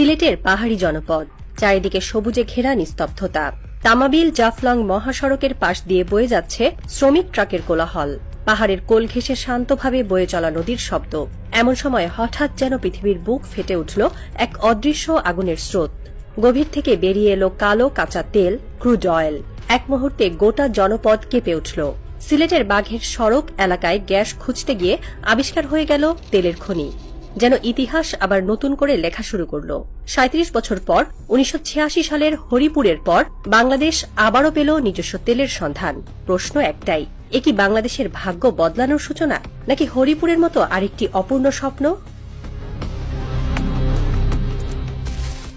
সিলেটের পাহাড়ি জনপদ। চারিদিকে সবুজে ঘেরা নিস্তব্ধতা। তামাবিল জাফলং মহাসড়কের পাশ দিয়ে বয়ে যাচ্ছে শ্রমিক ট্রাকের কোলাহল। পাহাড়ের কোল ঘেঁষে শান্তভাবে বয়ে চলা নদীর শব্দ। এমন সময় হঠাৎ যেন পৃথিবীর বুক ফেটে উঠল এক অদৃশ্য আগুনের স্রোত। গভীর থেকে বেরিয়ে এলো কালো কাঁচা তেল, ক্রুড অয়েল। এক মুহূর্তে গোটা জনপদ কেঁপে উঠল। সিলেটের বাঘের সড়ক এলাকায় গ্যাস খুঁজতে গিয়ে আবিষ্কার হয়ে গেল তেলের খনি। যেন ইতিহাস আবার নতুন করে লেখা শুরু করল। সাঁত্রিশ বছর পর, উনিশশো ছিয়াশি সালের হরিপুরের পর, বাংলাদেশ আবারও পেল নিজস্ব তেলের সন্ধান। প্রশ্ন একটাই, এ কি বাংলাদেশের ভাগ্য বদলানোর সূচনা, নাকি হরিপুরের মতো আরেকটি অপূর্ণ স্বপ্ন?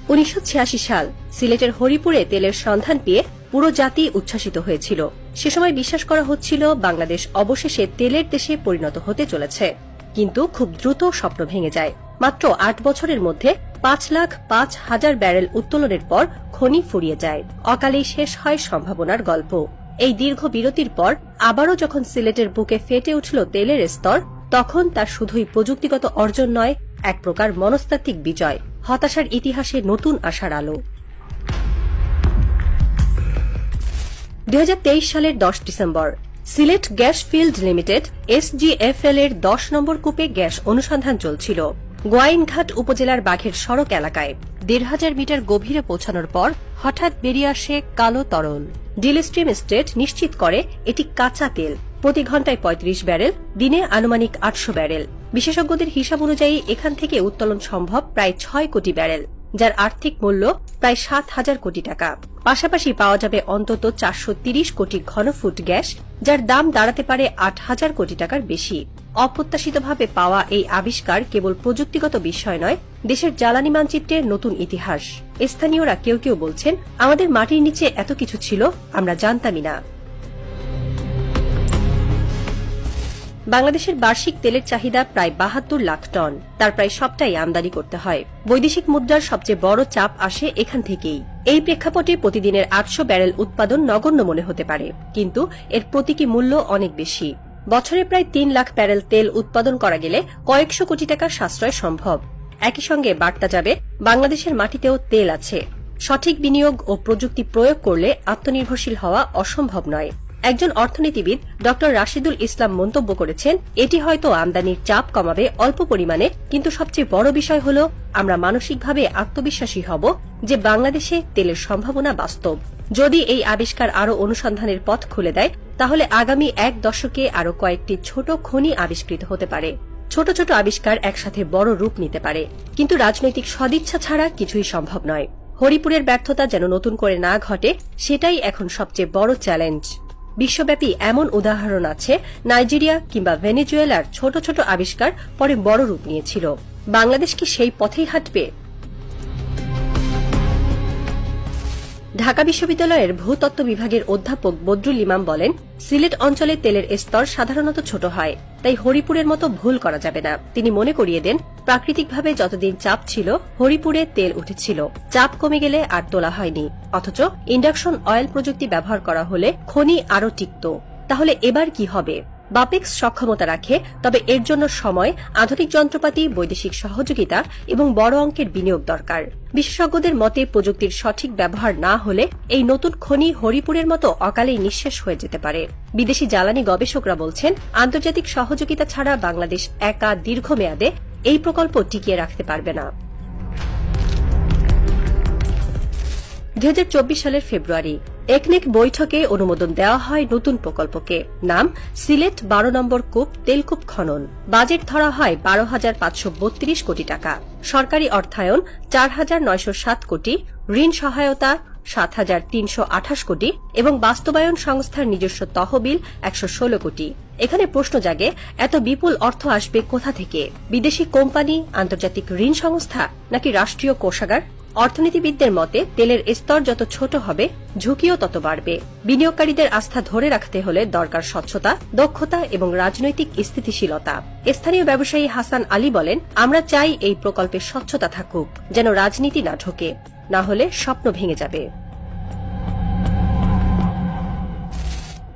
উনিশশো ছিয়াশি সাল, সিলেটের হরিপুরে তেলের সন্ধান পেয়ে পুরো জাতি উচ্ছ্বাসিত হয়েছিল। সে সময় বিশ্বাস করা হচ্ছিল, বাংলাদেশ অবশেষে তেলের দেশে পরিণত হতে চলেছে। কিন্তু খুব দ্রুত স্বপ্ন ভেঙে যায়। মাত্র আট বছরের মধ্যে পাঁচ লাখ পাঁচ হাজার ব্যারেল উত্তোলনের পর খনি ফুরিয়ে যায়। অকালেই শেষ হয় সম্ভাবনার গল্প। এই দীর্ঘ বিরতির পর আবারও যখন সিলেটের বুকে ফেটে উঠল তেলের স্তর, তখন তার শুধুই প্রযুক্তিগত অর্জন নয়, এক প্রকার মনস্তাত্ত্বিক বিজয়, হতাশার ইতিহাসে নতুন আশার আলো। দু হাজার তেইশ সালের দশ December Sylhet gas field limited SGFL এর দশ নম্বর কূপে গ্যাস অনুসন্ধান চলছিল। গোয়াইনঘাট উপজেলার বাঘের সড়ক এলাকায় দেড় হাজার মিটার গভীরে পৌঁছানোর পর হঠাৎ বেরিয়ে আসে কালো তরল। ডিলস্ট্রিম স্টেট নিশ্চিত করে এটি কাঁচা তেল। প্রতি ঘন্টায় ৩৫ ব্যারেল, দিনে আনুমানিক আটশো ব্যারেল। বিশেষজ্ঞদের হিসাব অনুযায়ী এখান থেকে উত্তোলন সম্ভব প্রায় ছয় কোটি ব্যারেল, যার আর্থিক মূল্য প্রায় সাত হাজার কোটি টাকা। পাশাপাশি পাওয়া যাবে অন্তত চারশো কোটি ঘনফুট গ্যাস, যার দাম দাঁড়াতে পারে আট হাজার কোটি টাকার বেশি। অপ্রত্যাশিতভাবে পাওয়া এই আবিষ্কার কেবল প্রযুক্তিগত বিষয় নয়, দেশের জ্বালানি মানচিত্রের নতুন ইতিহাস। স্থানীয়রা কেউ কেউ বলছেন, আমাদের মাটির নিচে এত কিছু ছিল, আমরা জানতামই না। বাংলাদেশের বার্ষিক তেলের চাহিদা প্রায় বাহাত্তর লাখ টন। তার প্রায় সবটাই আমদানি করতে হয়। বৈদেশিক মুদ্রার সবচেয়ে বড় চাপ আসে এখান থেকেই। এই প্রেক্ষাপটে প্রতিদিনের আটশো ব্যারেল উৎপাদন নগণ্য মনে হতে পারে, কিন্তু এর প্রতীকী মূল্য অনেক বেশি। বছরে প্রায় তিন লাখ ব্যারেল তেল উৎপাদন করা গেলে কয়েকশো কোটি টাকার সাশ্রয় সম্ভব। একই সঙ্গে বার্তা যাবে, বাংলাদেশের মাটিতেও তেল আছে। সঠিক বিনিয়োগ ও প্রযুক্তি প্রয়োগ করলে আত্মনির্ভরশীল হওয়া অসম্ভব নয়। একজন অর্থনীতিবিদ ড রাশিদুল ইসলাম মন্তব্য করেছেন, এটি হয়তো আমদানির চাপ কমাবে অল্প পরিমাণে, কিন্তু সবচেয়ে বড় বিষয় হল আমরা মানসিকভাবে আত্মবিশ্বাসী হব যে বাংলাদেশে তেলের সম্ভাবনা বাস্তব। যদি এই আবিষ্কার আরও অনুসন্ধানের পথ খুলে দেয়, তাহলে আগামী এক দশকে আরও কয়েকটি ছোট খনি আবিষ্কৃত হতে পারে। ছোট ছোট আবিষ্কার একসাথে বড় রূপ নিতে পারে। কিন্তু রাজনৈতিক সদিচ্ছা ছাড়া কিছুই সম্ভব নয়। হরিপুরের ব্যর্থতা যেন নতুন করে না ঘটে, সেটাই এখন সবচেয়ে বড় চ্যালেঞ্জ। বিশ্বব্যাপী এমন উদাহরণ আছে নাইজেরিয়া কিংবা ভেনেজুয়েলার ছোট ছোট আবিষ্কার পরে বড় রূপ নিয়েছিল। বাংলাদেশ কি সেই পথেই হাঁটবে? ঢাকা বিশ্ববিদ্যালয়ের ভূতত্ত্ব বিভাগের অধ্যাপক বদরুল ইমাম বলেন, সিলেট অঞ্চলে তেলের স্তর সাধারণত ছোট হয়, তাই হরিপুরের মতো ভুল করা যাবে না। তিনি মনে করিয়ে দেন প্রাকৃতিকভাবে যতদিন চাপ ছিল, হরিপুরে তেল উঠেছিল। চাপ কমে গেলে আর তোলা হয়নি। অথচ ইন্ডাকশন অয়েল প্রযুক্তি ব্যবহার করা হলে খনি আরও টিকত তাহলে এবার কি হবে? বাপেক্স সক্ষমতা রাখে, তবে এর জন্য সময়, আধুনিক যন্ত্রপাতি, বৈদেশিক সহযোগিতা এবং বড় অঙ্কের বিনিয়োগ দরকার। বিশেষজ্ঞদের মতে, প্রযুক্তির সঠিক ব্যবহার না হলে এই নতুন খনি হরিপুরের মতো অকালেই নিঃশেষ হয়ে যেতে পারে। বিদেশি জ্বালানি গবেষকরা বলছেন, আন্তর্জাতিক সহযোগিতা ছাড়া বাংলাদেশ একা দীর্ঘমেয়াদে এই প্রকল্প টিকিয়ে রাখতে পারবে না। দুই সালের ফেব্রুয়ারি, একনেক বৈঠকে অনুমোদন দেওয়া হয় নতুন প্রকল্পকে। নাম সিলেট বারো নম্বর কূপ, তেলকূপ খনন। বাজেট ধরা হয় বারো হাজার পাঁচশো বত্রিশ কোটি টাকা। সরকারি অর্থায়ন চার হাজার নয়শো সাত কোটি। ঋণ সহায়তা সাত হাজার তিনশো আঠাশ কোটি এবং বাস্তবায়ন সংস্থার নিজস্ব তহবিল একশো ষোলো কোটি। এখানে প্রশ্ন জাগে, এত বিপুল অর্থ আসবে কোথা থেকে? বিদেশি কোম্পানি, আন্তর্জাতিক ঋণ সংস্থা নাকি রাষ্ট্রীয় কোষাগার? অর্থনীতিবিদদের মতে, তেলের স্তর যত ছোট হবে, ঝুঁকিও তত বাড়বে। বিনিয়োগকারীদের আস্থা ধরে রাখতে হলে দরকার স্বচ্ছতা, দক্ষতা এবং রাজনৈতিক স্থিতিশীলতা। স্থানীয় ব্যবসায়ী হাসান আলী বলেন, আমরা চাই এই প্রকল্পে স্বচ্ছতা থাকুক, যেন রাজনীতি না ঢোকে। না হলে স্বপ্ন ভেঙে যাবে।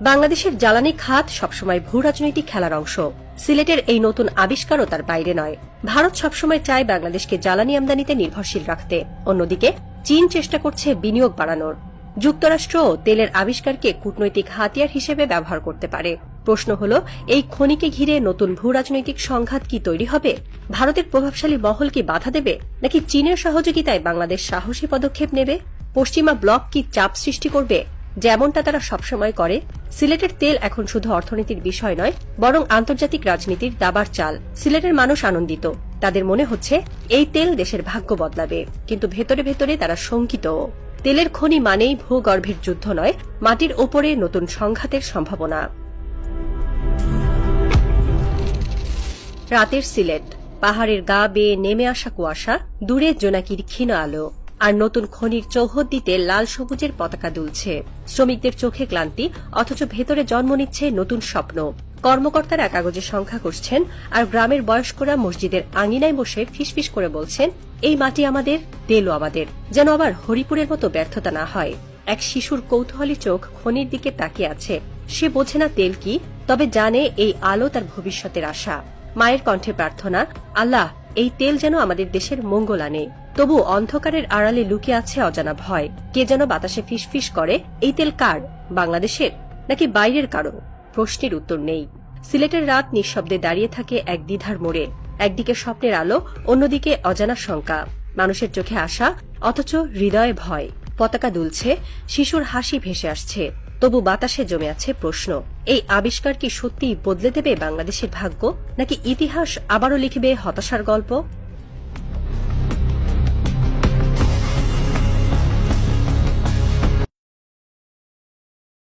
বাংলাদেশের জ্বালানি খাত সবসময় ভূ রাজনৈতিক খেলার অংশ। সিলেটের এই নতুন আবিষ্কারও তার বাইরে নয়। ভারত সবসময় চায় বাংলাদেশকে জ্বালানি আমদানিতে নির্ভরশীল রাখতে। অন্যদিকে, চীন চেষ্টা করছে বিনিয়োগ বাড়ানোর। যুক্তরাষ্ট্রও তেলের আবিষ্কারকে কূটনৈতিক হাতিয়ার হিসেবে ব্যবহার করতে পারে। প্রশ্ন হল, এই খনিকে ঘিরে নতুন ভূ রাজনৈতিক সংঘাত কি তৈরি হবে? ভারতের প্রভাবশালী মহল কি বাধা দেবে? নাকি চীনের সহযোগিতায় বাংলাদেশ সাহসী পদক্ষেপ নেবে? পশ্চিমা ব্লক কি চাপ সৃষ্টি করবে? যেমনটা তারা সবসময় করে, সিলেটের তেল এখন শুধু অর্থনীতির বিষয় নয়, বরং আন্তর্জাতিক রাজনীতির দাবার চাল। সিলেটের মানুষ আনন্দিত। তাদের মনে হচ্ছে, এই তেল দেশের ভাগ্য বদলাবে। কিন্তু ভেতরে ভেতরে তারা শঙ্কিতও তেলের খনি মানেই ভূগর্ভের যুদ্ধ নয়, মাটির ওপরে নতুন সংঘাতের সম্ভাবনা। রাতের সিলেট। পাহাড়ের গা বেয়ে নেমে আসা কুয়াশা, দূরে জোনাকির ক্ষীণ আলো। আর নতুন খনির চৌহদ্দিতে লাল সবুজের পতাকা দুলছে। শ্রমিকদের চোখে ক্লান্তি, অথচ ভেতরে জন্ম নিচ্ছে নতুন স্বপ্ন। কর্মকর্তারা কাগজে সংখ্যা করছেন, আর গ্রামের বয়স্করা মসজিদের আঙিনায় বসে ফিসফিস করে বলছেন, এই মাটি আমাদের তেলও আমাদের। যেন আবার হরিপুরের মতো ব্যর্থতা না হয়। এক শিশুর কৌতূহলী চোখ খনির দিকে তাকিয়ে আছে। সে বোঝে না তেল কি, তবে জানে এই আলো তার ভবিষ্যতের আশা। মায়ের কণ্ঠে প্রার্থনা, আল্লাহ, এই তেল যেন আমাদের দেশের মঙ্গল আনে। তবু অন্ধকারের আড়ালে লুকিয়ে আছে অজানা ভয়। কে যেন বাতাসে ফিসফিস করে, এই তেল কার, বাংলাদেশের নাকি বাইরের কারও? প্রশ্নের উত্তর নেই। সিলেটের রাত নিঃশব্দে দাঁড়িয়ে থাকে এক দ্বিধার মোড়ে। একদিকে স্বপ্নের আলো, অন্যদিকে অজানা শঙ্কা। মানুষের চোখে আসা অথচ হৃদয়ে ভয়। পতাকা দুলছে, শিশুর হাসি ভেসে আসছে। তবু বাতাসে জমে আছে প্রশ্ন। এই আবিষ্কার কি সত্যিই বদলে দেবে বাংলাদেশের ভাগ্য, নাকি ইতিহাস আবারও লিখবে হতাশার গল্প?